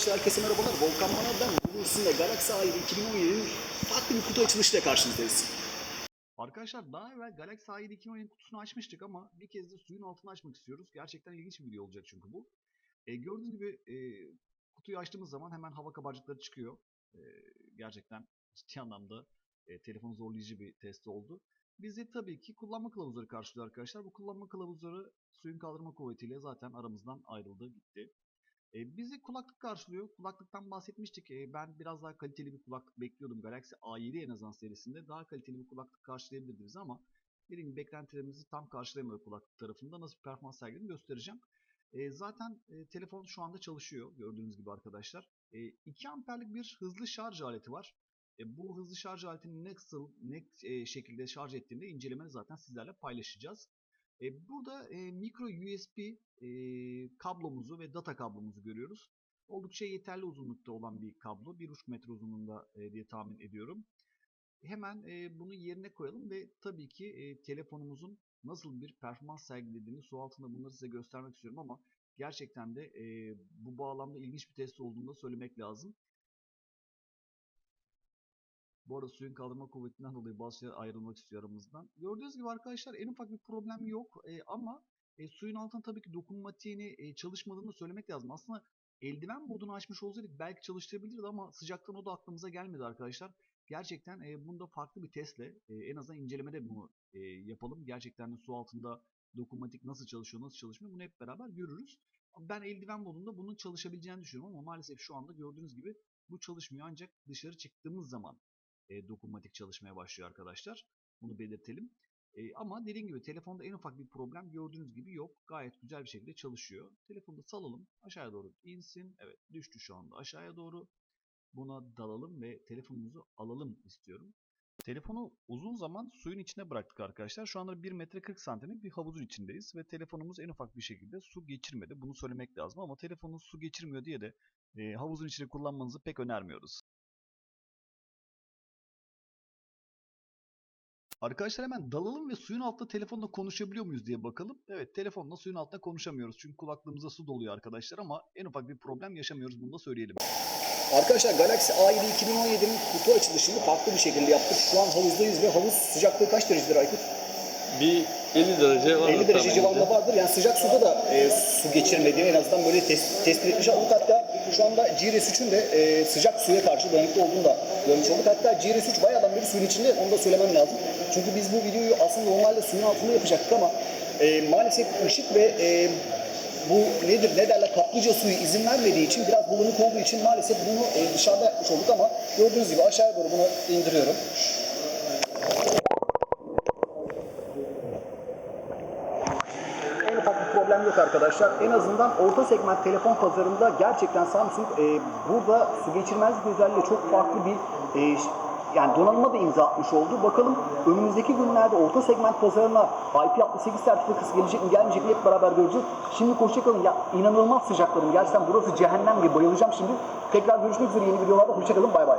Arkadaşlar herkese merhabalar. Volkan Manav'dan bunun üstünde Galaxy A7 2017'nin farklı bir kutu açılışıyla karşınızdayız. Arkadaşlar daha evvel Galaxy A7 2017 kutusunu açmıştık ama bir kez de suyun altını açmak istiyoruz. Gerçekten ilginç bir video olacak çünkü bu. E, gördüğünüz gibi e, kutuyu açtığımız zaman hemen hava kabarcıkları çıkıyor. E, gerçekten ciddi anlamda e, telefonu zorlayıcı bir test oldu. Bizi tabii ki kullanma kılavuzları karşılıyor arkadaşlar. Bu kullanma kılavuzları suyun kaldırma kuvvetiyle zaten aramızdan ayrıldı gitti. E, bizi kulaklık karşılıyor. Kulaklıktan bahsetmiştik. E, ben biraz daha kaliteli bir kulaklık bekliyordum. Galaxy A7 en azından serisinde daha kaliteli bir kulaklık karşılayabilirdi ama dediğim gibi beklentilerimizi tam karşılayamadı kulaklık tarafında. Nasıl bir performans sergilediğini göstereceğim. E, zaten e, telefon şu anda çalışıyor gördüğünüz gibi arkadaşlar. E, 2 amperlik bir hızlı şarj aleti var. E, bu hızlı şarj aletini nasıl, ne e, şekilde şarj ettiğinde incelemeni zaten sizlerle paylaşacağız. E, burada e, micro USB e, kablomuzu ve data kablomuzu görüyoruz. Oldukça yeterli uzunlukta olan bir kablo. 1,5 metre uzunluğunda e, diye tahmin ediyorum. Hemen e, bunu yerine koyalım ve tabii ki e, telefonumuzun nasıl bir performans sergilediğini su altında bunları size göstermek istiyorum ama gerçekten de bu bağlamda ilginç bir test olduğunu da söylemek lazım. Bu arada suyun kaldırma kuvvetinden dolayı bazı şeyler ayrılmak istiyor aramızdan. Gördüğünüz gibi arkadaşlar en ufak bir problem yok ama e, suyun altında tabii ki dokunmatiğini e, çalışmadığını söylemek lazım. Aslında eldiven modunu açmış olsaydık belki çalıştırabilirdi ama sıcaktan o da aklımıza gelmedi arkadaşlar. Gerçekten e, bunda farklı bir testle e, en azından incelemede bunu e, yapalım. Gerçekten de su altında dokunmatik nasıl çalışıyor nasıl çalışmıyor bunu hep beraber görürüz. Ben eldiven modunda bunun çalışabileceğini düşünüyorum ama maalesef şu anda gördüğünüz gibi bu çalışmıyor ancak dışarı çıktığımız zaman e, dokunmatik çalışmaya başlıyor arkadaşlar. Bunu belirtelim. E, ama dediğim gibi telefonda en ufak bir problem gördüğünüz gibi yok. Gayet güzel bir şekilde çalışıyor. Telefonu da salalım. Aşağıya doğru insin. Evet düştü şu anda aşağıya doğru. Buna dalalım ve telefonumuzu alalım istiyorum. Telefonu uzun zaman suyun içine bıraktık arkadaşlar. Şu anda 1 metre 40 santimlik bir havuzun içindeyiz ve telefonumuz en ufak bir şekilde su geçirmedi. Bunu söylemek lazım ama telefonunuz su geçirmiyor diye de e, havuzun içinde kullanmanızı pek önermiyoruz. Arkadaşlar hemen dalalım ve suyun altında telefonla konuşabiliyor muyuz diye bakalım. Evet telefonla suyun altında konuşamıyoruz. Çünkü kulaklığımıza su doluyor arkadaşlar ama en ufak bir problem yaşamıyoruz bunu da söyleyelim. Arkadaşlar Galaxy A7 2017'nin kutu açılışını farklı bir şekilde yaptık. Şu an havuzdayız ve havuz sıcaklığı kaç derecedir Aykut? Bir 50 derece var. 50 derece civarında vardır. Yani sıcak suda da e, su geçirmediğini en azından böyle test, tespit etmiş olduk. Hatta şu anda GRS3'ün de e, sıcak suya karşı dayanıklı olduğunu da görmüş olduk. Hatta GRS3 bayağıdan beri suyun içinde onu da söylemem lazım. Çünkü biz bu videoyu aslında normalde suyun altında yapacaktık ama e, maalesef ışık ve e, bu nedir ne derler kaplıca suyu izin vermediği için biraz bulanık olduğu için maalesef bunu e, dışarıda yapmış olduk ama gördüğünüz gibi aşağıya doğru bunu indiriyorum. En problem yok arkadaşlar. En azından orta segment telefon pazarında gerçekten Samsung e, burada su geçirmezlik özelliğiyle çok farklı bir e, yani donanıma da imza atmış oldu. Bakalım önümüzdeki günlerde orta segment pazarına IP68 sertifikası gelecek mi gelmeyecek mi hep beraber göreceğiz. Şimdi hoşçakalın. Ya inanılmaz sıcaklarım. Gerçekten burası cehennem gibi bayılacağım şimdi. Tekrar görüşmek üzere yeni videolarda. Hoşçakalın. Bay bay.